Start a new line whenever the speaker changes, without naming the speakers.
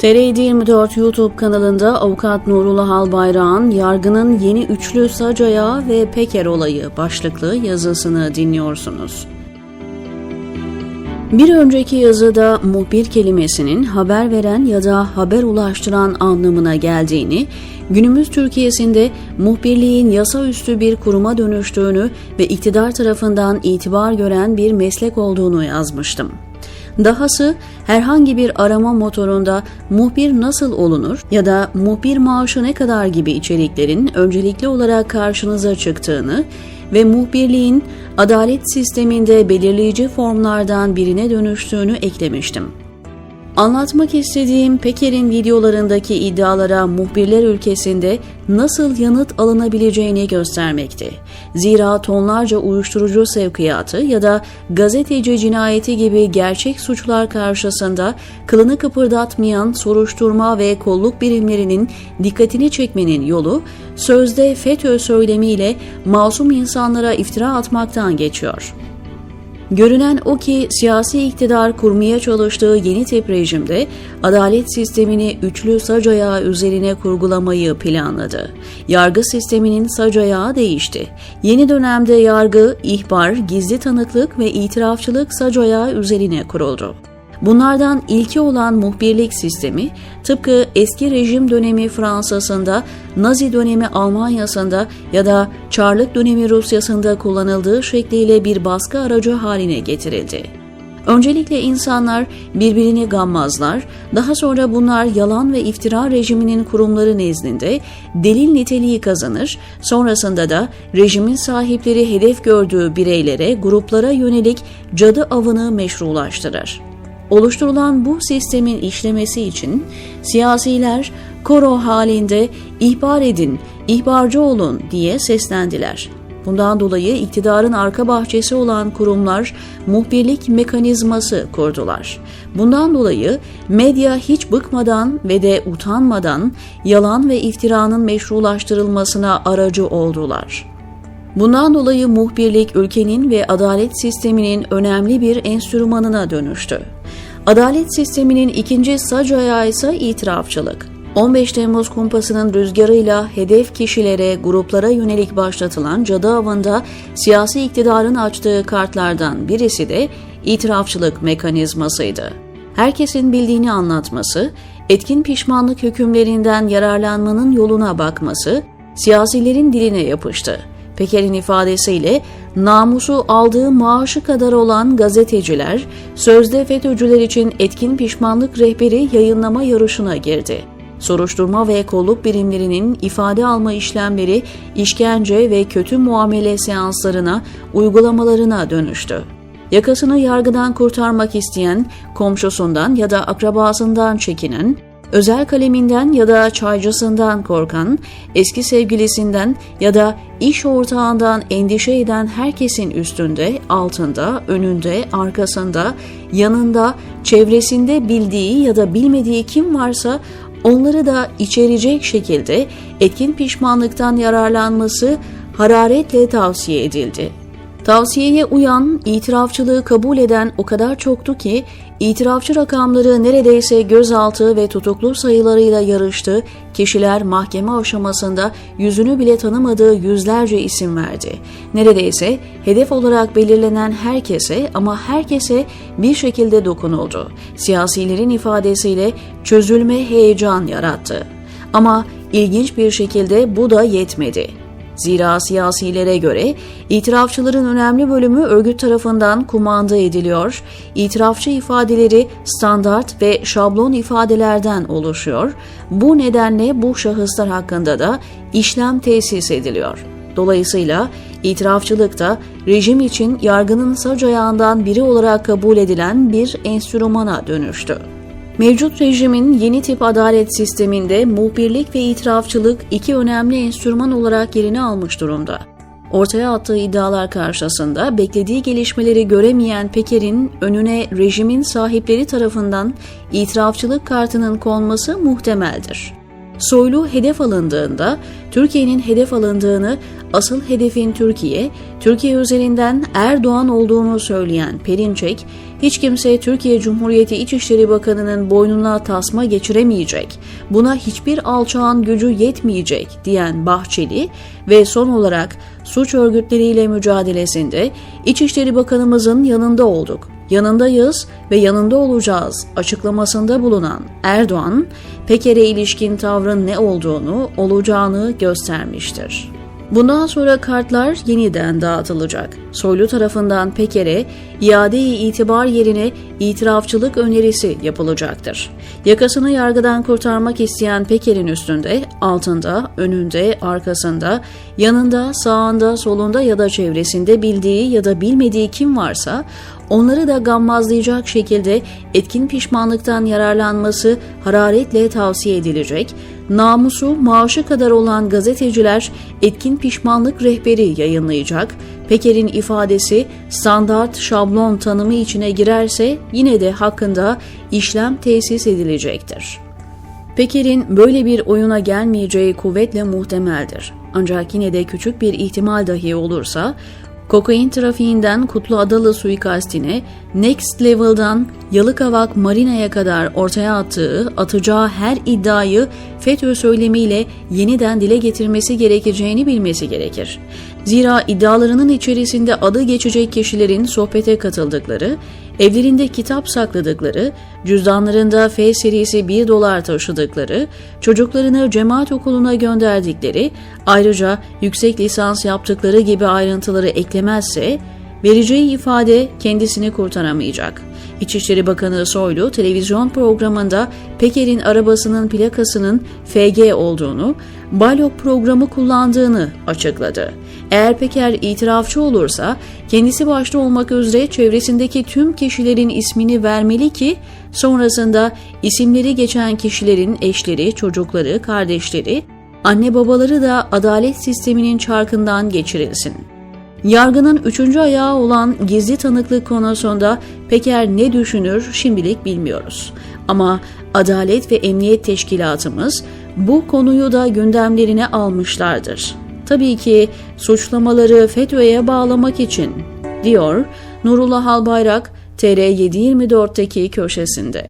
TR24 YouTube kanalında avukat Nurullah Albayrak'ın yargının yeni üçlü Sacaya ve Peker olayı başlıklı yazısını dinliyorsunuz. Bir önceki yazıda muhbir kelimesinin haber veren ya da haber ulaştıran anlamına geldiğini, günümüz Türkiye'sinde muhbirliğin yasaüstü bir kuruma dönüştüğünü ve iktidar tarafından itibar gören bir meslek olduğunu yazmıştım. Dahası herhangi bir arama motorunda muhbir nasıl olunur ya da muhbir maaşı ne kadar gibi içeriklerin öncelikli olarak karşınıza çıktığını ve muhbirliğin adalet sisteminde belirleyici formlardan birine dönüştüğünü eklemiştim. Anlatmak istediğim Peker'in videolarındaki iddialara muhbirler ülkesinde nasıl yanıt alınabileceğini göstermekti. Zira tonlarca uyuşturucu sevkiyatı ya da gazeteci cinayeti gibi gerçek suçlar karşısında kılını kıpırdatmayan soruşturma ve kolluk birimlerinin dikkatini çekmenin yolu sözde FETÖ söylemiyle masum insanlara iftira atmaktan geçiyor. Görünen o ki siyasi iktidar kurmaya çalıştığı yeni tip rejimde adalet sistemini üçlü sac ayağı üzerine kurgulamayı planladı. Yargı sisteminin sac ayağı değişti. Yeni dönemde yargı, ihbar, gizli tanıklık ve itirafçılık sac ayağı üzerine kuruldu. Bunlardan ilki olan muhbirlik sistemi tıpkı eski rejim dönemi Fransa'sında, Nazi dönemi Almanya'sında ya da Çarlık dönemi Rusya'sında kullanıldığı şekliyle bir baskı aracı haline getirildi. Öncelikle insanlar birbirini gammazlar, daha sonra bunlar yalan ve iftira rejiminin kurumları nezdinde delil niteliği kazanır, sonrasında da rejimin sahipleri hedef gördüğü bireylere, gruplara yönelik cadı avını meşrulaştırır. Oluşturulan bu sistemin işlemesi için siyasiler koro halinde ihbar edin, ihbarcı olun diye seslendiler. Bundan dolayı iktidarın arka bahçesi olan kurumlar muhbirlik mekanizması kurdular. Bundan dolayı medya hiç bıkmadan ve de utanmadan yalan ve iftiranın meşrulaştırılmasına aracı oldular. Bundan dolayı muhbirlik ülkenin ve adalet sisteminin önemli bir enstrümanına dönüştü. Adalet sisteminin ikinci sac ayağı ise itirafçılık. 15 Temmuz kumpasının rüzgarıyla hedef kişilere, gruplara yönelik başlatılan cadı avında siyasi iktidarın açtığı kartlardan birisi de itirafçılık mekanizmasıydı. Herkesin bildiğini anlatması, etkin pişmanlık hükümlerinden yararlanmanın yoluna bakması, siyasilerin diline yapıştı. Peker'in ifadesiyle namusu aldığı maaşı kadar olan gazeteciler, sözde FETÖ'cüler için etkin pişmanlık rehberi yayınlama yarışına girdi. Soruşturma ve kolluk birimlerinin ifade alma işlemleri işkence ve kötü muamele seanslarına, uygulamalarına dönüştü. Yakasını yargıdan kurtarmak isteyen, komşusundan ya da akrabasından çekinen, özel kaleminden ya da çaycısından korkan, eski sevgilisinden ya da iş ortağından endişe eden herkesin üstünde, altında, önünde, arkasında, yanında, çevresinde bildiği ya da bilmediği kim varsa onları da içerecek şekilde etkin pişmanlıktan yararlanması hararetle tavsiye edildi. Tavsiyeye uyan, itirafçılığı kabul eden o kadar çoktu ki itirafçı rakamları neredeyse gözaltı ve tutuklu sayılarıyla yarıştı. Kişiler mahkeme aşamasında yüzünü bile tanımadığı yüzlerce isim verdi. Neredeyse hedef olarak belirlenen herkese ama herkese bir şekilde dokunuldu. Siyasilerin ifadesiyle çözülme heyecan yarattı. Ama ilginç bir şekilde bu da yetmedi. Zira siyasilere göre itirafçıların önemli bölümü örgüt tarafından kumanda ediliyor, itirafçı ifadeleri standart ve şablon ifadelerden oluşuyor, bu nedenle bu şahıslar hakkında da işlem tesis ediliyor. Dolayısıyla itirafçılık da rejim için yargının sac ayağından biri olarak kabul edilen bir enstrümana dönüştü. Mevcut rejimin yeni tip adalet sisteminde muhbirlik ve itirafçılık iki önemli enstrüman olarak yerini almış durumda. Ortaya attığı iddialar karşısında beklediği gelişmeleri göremeyen Peker'in önüne rejimin sahipleri tarafından itirafçılık kartının konması muhtemeldir. Soylu hedef alındığında Türkiye'nin hedef alındığını, asıl hedefin Türkiye, Türkiye üzerinden Erdoğan olduğunu söyleyen Perinçek, hiç kimse Türkiye Cumhuriyeti İçişleri Bakanı'nın boynuna tasma geçiremeyecek, buna hiçbir alçağın gücü yetmeyecek diyen Bahçeli ve son olarak suç örgütleriyle mücadelesinde İçişleri Bakanımızın yanında olduk yanındayız ve yanında olacağız açıklamasında bulunan Erdoğan, Peker'e ilişkin tavrın ne olduğunu, olacağını göstermiştir. Bundan sonra kartlar yeniden dağıtılacak. Soylu tarafından Peker'e iade-i itibar yerine itirafçılık önerisi yapılacaktır. Yakasını yargıdan kurtarmak isteyen Peker'in üstünde, altında, önünde, arkasında, yanında, sağında, solunda ya da çevresinde bildiği ya da bilmediği kim varsa onları da gammazlayacak şekilde etkin pişmanlıktan yararlanması hararetle tavsiye edilecek, namusu maaşı kadar olan gazeteciler etkin pişmanlık rehberi yayınlayacak, Peker'in ifadesi standart şablon tanımı içine girerse yine de hakkında işlem tesis edilecektir. Peker'in böyle bir oyuna gelmeyeceği kuvvetle muhtemeldir. Ancak yine de küçük bir ihtimal dahi olursa kokain trafiğinden Kutlu Adalı suikastine, Next Level'dan Yalıkavak Marina'ya kadar ortaya attığı, atacağı her iddiayı FETÖ söylemiyle yeniden dile getirmesi gerekeceğini bilmesi gerekir. Zira iddialarının içerisinde adı geçecek kişilerin sohbete katıldıkları, evlerinde kitap sakladıkları, cüzdanlarında F serisi 1 dolar taşıdıkları, çocuklarını cemaat okuluna gönderdikleri, ayrıca yüksek lisans yaptıkları gibi ayrıntıları eklemezse, vereceği ifade kendisini kurtaramayacak. İçişleri Bakanı Soylu televizyon programında Peker'in arabasının plakasının FG olduğunu, Balok programı kullandığını açıkladı. Eğer Peker itirafçı olursa kendisi başta olmak üzere çevresindeki tüm kişilerin ismini vermeli ki sonrasında isimleri geçen kişilerin eşleri, çocukları, kardeşleri, anne babaları da adalet sisteminin çarkından geçirilsin. Yargının üçüncü ayağı olan gizli tanıklık konusunda Peker ne düşünür şimdilik bilmiyoruz. Ama Adalet ve Emniyet Teşkilatımız bu konuyu da gündemlerine almışlardır. Tabii ki suçlamaları FETÖ'ye bağlamak için, diyor Nurullah Albayrak TR724'teki köşesinde.